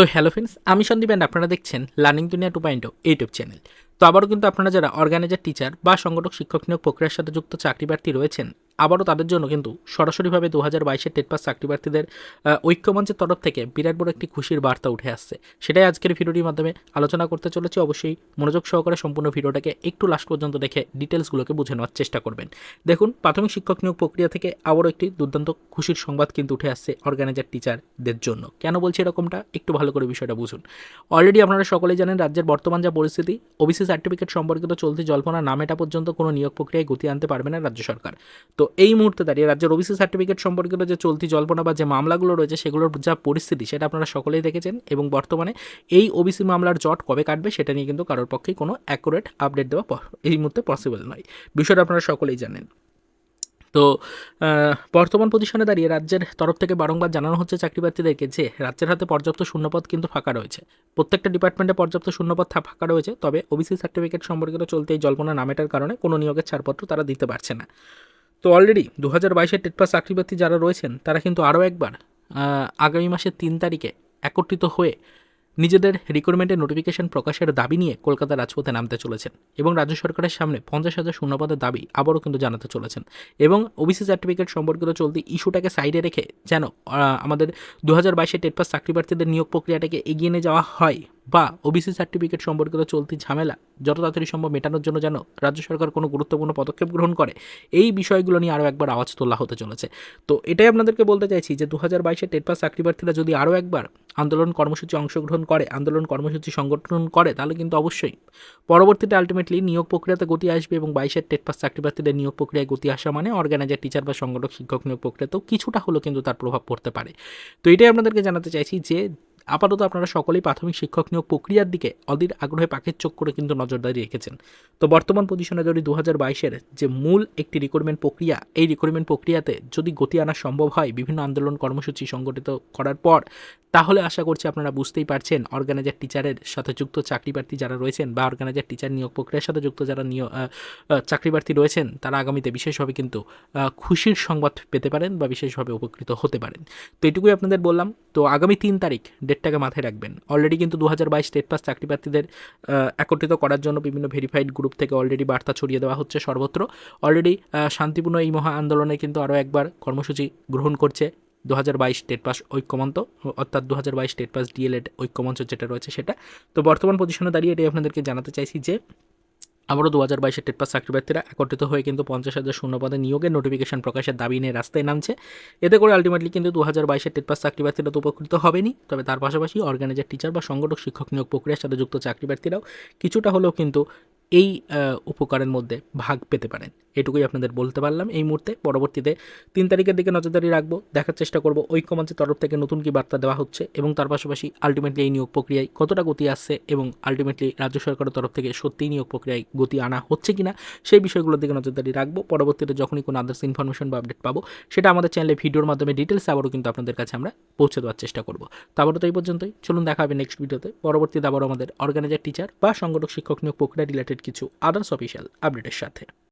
তো hello friends, আমি Sandeep and আপনারা দেখছেন লার্নিং দুনিয়া টু পয়েন্ট ইউটিউব চ্যানেল তো আবারও কিন্তু আপনারা যারা অর্গানাইজার টিচার বা সংগঠক, শিক্ষক নিয়োগ প্রক্রিয়ার সাথে যুক্ত চাকরি প্রার্থী রয়েছেন আবারও তাদের জন্য কিন্তু সরাসরিভাবে দু হাজার বাইশের টেট পাস চাকরি প্রার্থীদের ঐক্যমঞ্চের তরফ থেকে বিরাট বড় একটি খুশির বার্তা উঠে আসছে। সেটাই আজকের ভিডিওটির মাধ্যমে আলোচনা করতে চলেছি। অবশ্যই মনোযোগ সহকারে সম্পূর্ণ ভিডিওটাকে একটু লাস্ট পর্যন্ত দেখে ডিটেলসগুলোকে বুঝে নেওয়ার চেষ্টা করবেন। দেখুন, প্রাথমিক শিক্ষক নিয়োগ প্রক্রিয়া থেকে আবারও একটি দুর্দান্ত খুশির সংবাদ কিন্তু উঠে আসছে অর্গানাইজার টিচারদের জন্য। কেন বলছি এরকমটা? একটু ভালো করে বিষয়টা বুঝুন। অলরেডি আপনারা সকলেই জানেন রাজ্যের বর্তমান যা পরিস্থিতি ওবিসি সার্টিফিকেট সম্পর্কিত চলতি জল্পনা নামেটা পর্যন্ত কোনো নিয়োগ প্রক্রিয়ায় গতি আনতে পারবে না রাজ্য সরকার। তো এই মুহূর্তে দাঁড়িয়ে রাজ্যের ওবিসি সার্টিফিকেট সম্পর্কিত যে চলতি জল্পনা বা যে মামলাগুলো রয়েছে, সেগুলোর যা পরিস্থিতি, সেটা আপনারা সকলেই দেখেছেন এবং বর্তমানে এই ওবিসি মামলার জট কবে কাটবে, সেটা নিয়ে কিন্তু কারোর পক্ষেই কোনো অ্যাকুরেট আপডেট দেওয়া এই মুহূর্তে পসিবল নয়। বিষয়টা আপনারা সকলেই জানেন। তো বর্তমান পজিশনে দাঁড়িয়ে রাজ্যের তরফ থেকে বারংবার জানানো হচ্ছে চাকরি প্রার্থীদেরকে যে রাজ্যের হাতে পর্যাপ্ত শূন্যপদ কিন্তু ফাঁকা রয়েছে। প্রত্যেকটা ডিপার্টমেন্টে পর্যাপ্ত শূন্যপদ ফাঁকা রয়েছে, তবে ওবিসি সার্টিফিকেট সম্পর্কিত চলতে এই জল্পনা নামেটার কারণে কোনো নিয়োগের ছাড়পত্র তারা দিতে পারছে না। তো অলরেডি দু হাজার বাইশের টেট পাস চাকরি প্রার্থী যারা রয়েছেন, তারা কিন্তু আরও একবার আগামী মাসের তিন তারিখে একত্রিত হয়ে নিজেদের রিক্রুটমেন্টের নোটিফিকেশন প্রকাশের দাবি নিয়ে কলকাতা রাজপথে নামতে চলেছেন এবং রাজ্য সরকারের সামনে পঞ্চাশ হাজার শূন্যপদের দাবি আবারও কিন্তু জানাতে চলেছেন এবং ওবিসি সার্টিফিকেট সম্পর্কিত চলতি ইস্যুটাকে সাইডে রেখে যেন আমাদের দু হাজার বাইশে টেট পাস চাকরি প্রার্থীদের নিয়োগ প্রক্রিয়াটাকে এগিয়ে নিয়ে যাওয়া হয়। বা ওবিসি সার্টিফিকেট সম্পর্কিত চলতি ঝামেলা যত তাড়াতাড়ি সম্ভব মেটানোর জন্য যেন রাজ্য সরকার কোনো গুরুত্বপূর্ণ পদক্ষেপ গ্রহণ করে, এই বিষয়গুলো নিয়ে আরও একবার আওয়াজ তোলা হতে চলেছে। তো এটাই আপনাদেরকে বলতে চাইছি যে দু হাজার বাইশে টেট পাস চাকরি প্রার্থীরা যদি আরও একবার আন্দোলন কর্মসূচি অংশগ্রহণ করে, আন্দোলন কর্মসূচি সংগঠন করে, তাহলে কিন্তু অবশ্যই পরবর্তীতে আলটিমেটলি নিয়োগ প্রক্রিয়াতে গতি আসবে এবং বাইশের টেট পাস চাকরি প্রার্থীদের নিয়োগ প্রক্রিয়ায় গতি আসা মানে অর্গানাইজার টিচার বা সংগঠক, শিক্ষক নিয়োগ প্রক্রিয়াতেও কিছুটা হলেও কিন্তু তার প্রভাব পড়তে পারে। তো এটাই আপনাদেরকে জানাতে চাইছি যে আপাতত আপনারা সকলেই প্রাথমিক শিক্ষক নিয়োগ প্রক্রিয়ার দিকে অধীর আগ্রহে পাখির চোখ করে কিন্তু নজরদারি রেখেছেন। তো বর্তমান পজিশনে যদি দু হাজার বাইশের যে মূল একটি রিক্রুটমেন্ট প্রক্রিয়া, এই রিক্রুটমেন্ট প্রক্রিয়াতে যদি গতি আনা সম্ভব হয় বিভিন্ন আন্দোলন কর্মসূচি সংগঠিত করার পর, তাহলে আশা করছি আপনারা বুঝতেই পারছেন অর্গানাইজার টিচারের সাথে যুক্ত চাকরি প্রার্থী যারা রয়েছেন বা অর্গানাইজার টিচার নিয়োগ প্রক্রিয়ার সাথে যুক্ত যারা নিয়োগ চাকরি প্রার্থী রয়েছেন, তারা আগামীতে বিশেষভাবে কিন্তু খুশির সংবাদ পেতে পারেন বা বিশেষভাবে উপকৃত হতে পারেন। তো এটুকুই আপনাদের বললাম। তো আগামী তিন তারিখ ডেটটাকে মাথায় রাখবেন। অলরেডি কিন্তু দু হাজার বাইশ স্টেট পাস চাকরি প্রার্থীদের একত্রিত করার জন্য বিভিন্ন ভেরিফাইড গ্রুপ থেকে অলরেডি বার্তা ছড়িয়ে দেওয়া হচ্ছে সর্বত্র। অলরেডি শান্তিপূর্ণ এই মহা আন্দোলনে কিন্তু আরও একবার কর্মসূচি গ্রহণ করছে দু হাজার বাইশ স্টেট পাস ঐক্যমন্ত, অর্থাৎ দু হাজার বাইশ স্টেট পাস ডিএলএড ঐক্যমঞ্চ যেটা রয়েছে সেটা। তো বর্তমান পজিশনে দাঁড়িয়ে এটাই আপনাদেরকে জানাতে চাইছি যে আবারও দু হাজার বাইশের টেট পাস চাকরি প্রার্থীরা একত্রিত হয়ে কিন্তু পঞ্চাশ হাজার শূন্য পদে নিয়োগের নোটিফিকেশন প্রকাশের দাবি নিয়ে রাস্তায় নামছে। এতে করে আলটিমেটলি কিন্তু দু হাজার বাইশের টেট পাস চাকরি প্রার্থীরা তো উপকৃত হবেনি তবে তার পাশাপাশি অর্গানাইজার টিচার বা সংগঠক, শিক্ষক নিয়োগ প্রক্রিয়ার সাথে যুক্ত চাকরি প্রার্থীরাও কিছুটা হলেও কিন্তু এই উপকারের মধ্যে ভাগ পেতে পারেন। এটুকুই আপনাদের বলতে পারলাম এই মুহূর্তে। পরবর্তীতে তিন তারিখের দিকে নজরদারি রাখব, দেখার চেষ্টা করব ঐক্যমঞ্চের তরফ থেকে নতুন কি বার্তা দেওয়া হচ্ছে এবং তার পাশাপাশি আলটিমেটলি এই নিয়োগ প্রক্রিয়ায় কতটা গতি আসছে এবং আলটিমেটলি রাজ্য সরকারের তরফ থেকে সত্যিই নিয়োগ প্রক্রিয়ায় গতি আনা হচ্ছে কিনা সেই বিষয়গুলোর দিকে নজরদারি রাখব। পরবর্তীতে যখনই কোনো আদার্স ইনফরমেশন বা আপডেট পাবো, সেটা আমাদের চ্যানেলে ভিডিওর মাধ্যমে ডিটেলস আবারও কিন্তু আপনাদের কাছে আমরা পৌঁছে দেওয়ার চেষ্টা করব। তো আবারও তো এই পর্যন্তই। চলুন দেখা হবে নেক্সট ভিডিওতে পরবর্তীতে আবারও আমাদের অর্গানাইজার টিচার বা সংগঠক, শিক্ষক নিয়োগ প্রক্রিয়া রিলেটেড কিছু আদার্স অফিসিয়াল আপডেটের সাথে।